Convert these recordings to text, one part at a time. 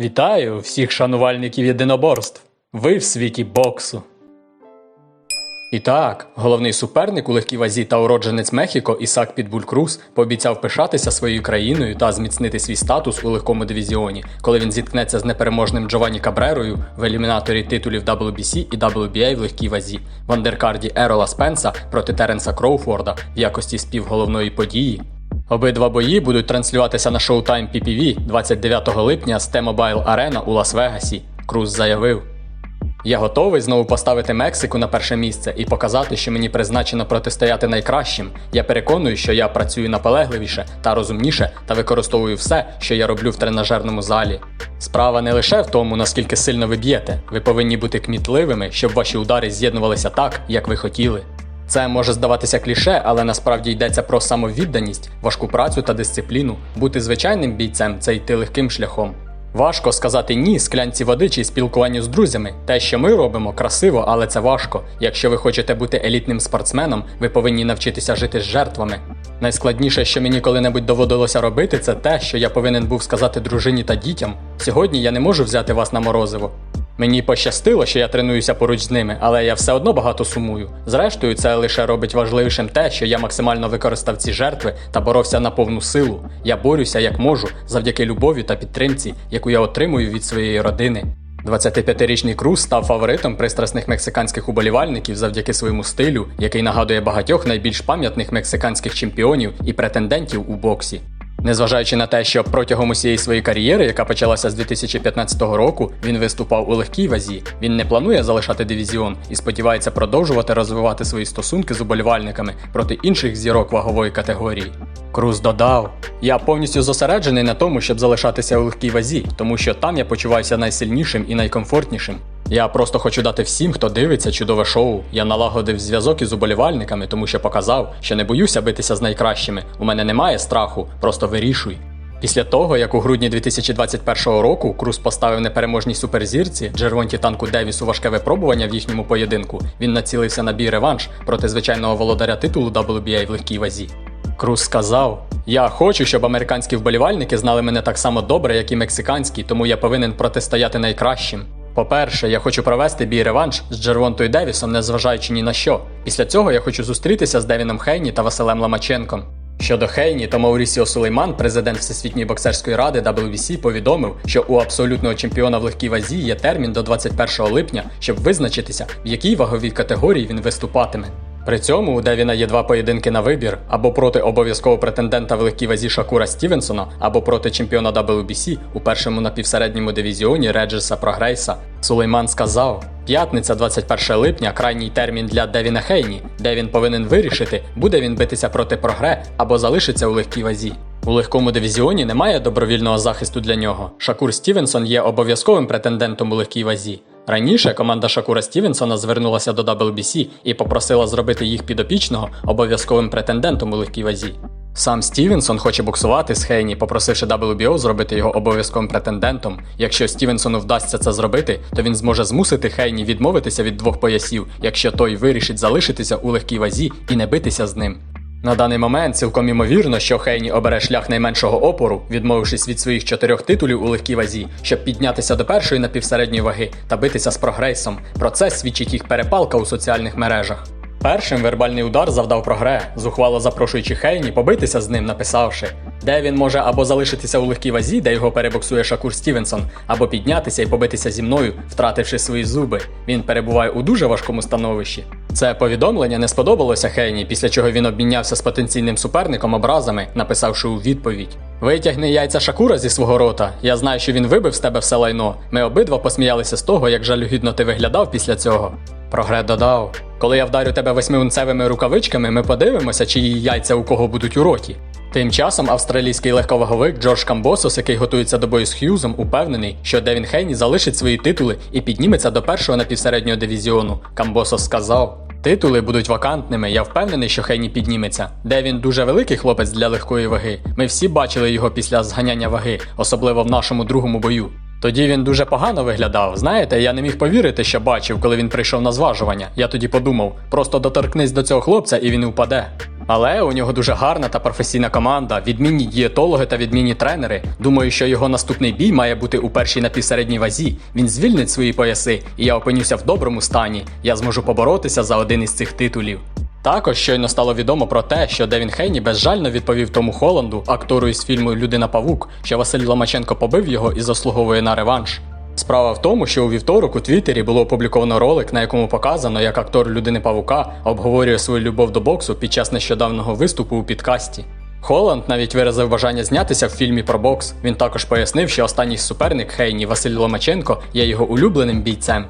Вітаю всіх шанувальників єдиноборств. Ви в світі боксу. І так, головний суперник у легкій вазі та уродженець Мехіко Ісак Підбуль Круз пообіцяв пишатися своєю країною та зміцнити свій статус у легкому дивізіоні, коли він зіткнеться з непереможним Джованні Кабрерою в елімінаторі титулів WBC і WBA в легкій вазі, в андеркарді Ерола Спенса проти Теренса Кроуфорда в якості співголовної події. Обидва бої будуть транслюватися на Showtime PPV 29 липня з T-Mobile Arena у Лас-Вегасі. Круз заявив. Я готовий знову поставити Мексику на перше місце і показати, що мені призначено протистояти найкращим. Я переконую, що я працюю наполегливіше та розумніше та використовую все, що я роблю в тренажерному залі. Справа не лише в тому, наскільки сильно ви б'єте. Ви повинні бути кмітливими, щоб ваші удари з'єднувалися так, як ви хотіли. Це може здаватися кліше, але насправді йдеться про самовідданість, важку працю та дисципліну. Бути звичайним бійцем це йти легким шляхом. Важко сказати ні склянці води чи спілкуванню з друзями. Те, що ми робимо, красиво, але це важко. Якщо ви хочете бути елітним спортсменом, ви повинні навчитися жити з жертвами. Найскладніше, що мені коли-небудь доводилося робити, це те, що я повинен був сказати дружині та дітям. Сьогодні я не можу взяти вас на морозиво. Мені пощастило, що я тренуюся поруч з ними, але я все одно багато сумую. Зрештою, це лише робить важливішим те, що я максимально використав ці жертви та боровся на повну силу. Я борюся як можу завдяки любові та підтримці, яку я отримую від своєї родини. 25-річний Круз став фаворитом пристрасних мексиканських уболівальників завдяки своєму стилю, який нагадує багатьох найбільш пам'ятних мексиканських чемпіонів і претендентів у боксі. Незважаючи на те, що протягом усієї своєї кар'єри, яка почалася з 2015 року, він виступав у легкій вазі. Він не планує залишати дивізіон і сподівається продовжувати розвивати свої стосунки з уболівальниками проти інших зірок вагової категорії. Круз додав: Я повністю зосереджений на тому, щоб залишатися у легкій вазі, тому що там я почуваюся найсильнішим і найкомфортнішим. Я просто хочу дати всім, хто дивиться чудове шоу. Я налагодив зв'язок із уболівальниками, тому що показав, що не боюся битися з найкращими. У мене немає страху, просто вирішуй. Після того, як у грудні 2021 року Круз поставив непереможній суперзірці Джервонті танку Девісу важке випробування в їхньому поєдинку, він націлився на бій реванш проти звичайного володаря титулу WBA в легкій вазі. Круз сказав: Я хочу, щоб американські вболівальники знали мене так само добре, як і мексиканські, тому я повинен протистояти найкращим. По-перше, я хочу провести бій реванш з Джервонтою Девісом, незважаючи ні на що. Після цього я хочу зустрітися з Девіном Хейні та Василем Ламаченком. Щодо Хейні, то Маурісіо Сулейман, президент Всесвітньої боксерської ради WBC, повідомив, що у абсолютного чемпіона в легкій вазі є термін до 21 липня, щоб визначитися, в якій ваговій категорії він виступатиме. При цьому у Девіна є два поєдинки на вибір або проти обов'язкового претендента в легкій вазі Шакура Стівенсона, або проти чемпіона WBC у першому напівсередньому дивізіоні Реджеса Прогрейса. Сулейман сказав: п'ятниця, 21 липня, крайній термін для Девіна Хейні, де він повинен вирішити, буде він битися проти прогре або залишиться у легкій вазі. У легкому дивізіоні немає добровільного захисту для нього. Шакур Стівенсон є обов'язковим претендентом у легкій вазі. Раніше команда Шакура Стівенсона звернулася до WBC і попросила зробити їх підопічного обов'язковим претендентом у легкій вазі. Сам Стівенсон хоче боксувати з Хейні, попросивши WBO зробити його обов'язковим претендентом. Якщо Стівенсону вдасться це зробити, то він зможе змусити Хейні відмовитися від двох поясів, якщо той вирішить залишитися у легкій вазі і не битися з ним. На даний момент цілком імовірно, що Хейні обере шлях найменшого опору, відмовившись від своїх чотирьох титулів у легкій вазі, щоб піднятися до першої напівсередньої ваги та битися з прогресом. Про це свідчить їх перепалка у соціальних мережах. Першим вербальний удар завдав прогре, зухвало запрошуючи Хейні побитися з ним, написавши, де він може або залишитися у легкій вазі, де його перебоксує Шакур Стівенсон, або піднятися і побитися зі мною, втративши свої зуби. Він перебуває у дуже важкому становищі. Це повідомлення не сподобалося Хейні, після чого він обмінявся з потенційним суперником образами, написавши у відповідь: Витягни яйця Шакура зі свого рота. Я знаю, що він вибив з тебе все лайно. Ми обидва посміялися з того, як жалюгідно ти виглядав після цього. Прогре додав: Коли я вдарю тебе восьмиунцевими рукавичками, ми подивимося, чиї яйця у кого будуть у роті. Тим часом австралійський легковаговик Джордж Камбосос, який готується до бою з Х'юзом, упевнений, що Девін Хейні залишить свої титули і підніметься до першого напівсереднього дивізіону. Камбосос сказав. Титули будуть вакантними, я впевнений, що Хейні підніметься. Девін дуже великий хлопець для легкої ваги. Ми всі бачили його після зганяння ваги, особливо в нашому другому бою. Тоді він дуже погано виглядав. Знаєте, я не міг повірити, що бачив, коли він прийшов на зважування. Я тоді подумав, просто доторкнись до цього хлопця і він упаде. Але у нього дуже гарна та професійна команда, відмінні дієтологи та відмінні тренери. Думаю, що його наступний бій має бути у першій напівсередній вазі. Він звільнить свої пояси, і я опинюся в доброму стані. Я зможу поборотися за один із цих титулів. Також щойно стало відомо про те, що Девін Хейні безжально відповів тому Холланду, актору із фільму Людина Павук, що Василь Ломаченко побив його і заслуговує на реванш. Справа в тому, що у вівторок у Твіттері було опубліковано ролик, на якому показано, як актор людини Павука обговорює свою любов до боксу під час нещодавнього виступу у підкасті. Холланд навіть виразив бажання знятися в фільмі про бокс. Він також пояснив, що останній суперник Хейні Василь Ломаченко є його улюбленим бійцем.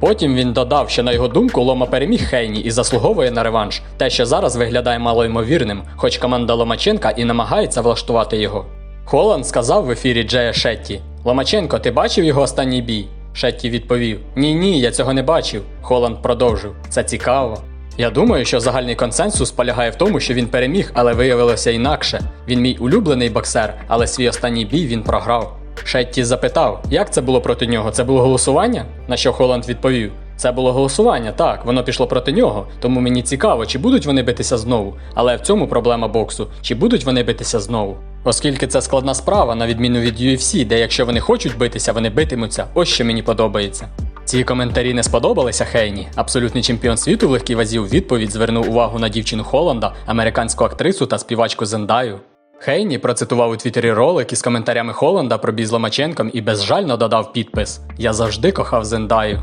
Потім він додав, що на його думку Лома переміг Хейні і заслуговує на реванш, те, що зараз виглядає малоймовірним, хоч команда Ломаченка і намагається влаштувати його. Холланд сказав в ефірі Джея Шетті: Ломаченко, ти бачив його останній бій? Шетті відповів: Ні, ні, я цього не бачив. Холанд продовжив: Це цікаво. Я думаю, що загальний консенсус полягає в тому, що він переміг, але виявилося інакше. Він мій улюблений боксер, але свій останній бій він програв. Шетті запитав, як це було проти нього? Це було голосування? На що Холанд відповів: Це було голосування, так, воно пішло проти нього, тому мені цікаво, чи будуть вони битися знову. Але в цьому проблема боксу, чи будуть вони битися знову. Оскільки це складна справа, на відміну від UFC, де якщо вони хочуть битися, вони битимуться. Ось що мені подобається. Ці коментарі не сподобалися Хейні. Абсолютний чемпіон світу в легкій вазі у відповідь звернув увагу на дівчину Холланда, американську актрису та співачку Зендаю. Хейні процитував у Твіттері ролик із коментарями Холланда про бій з Ломаченком і безжально додав підпис: Я завжди кохав Зендаю.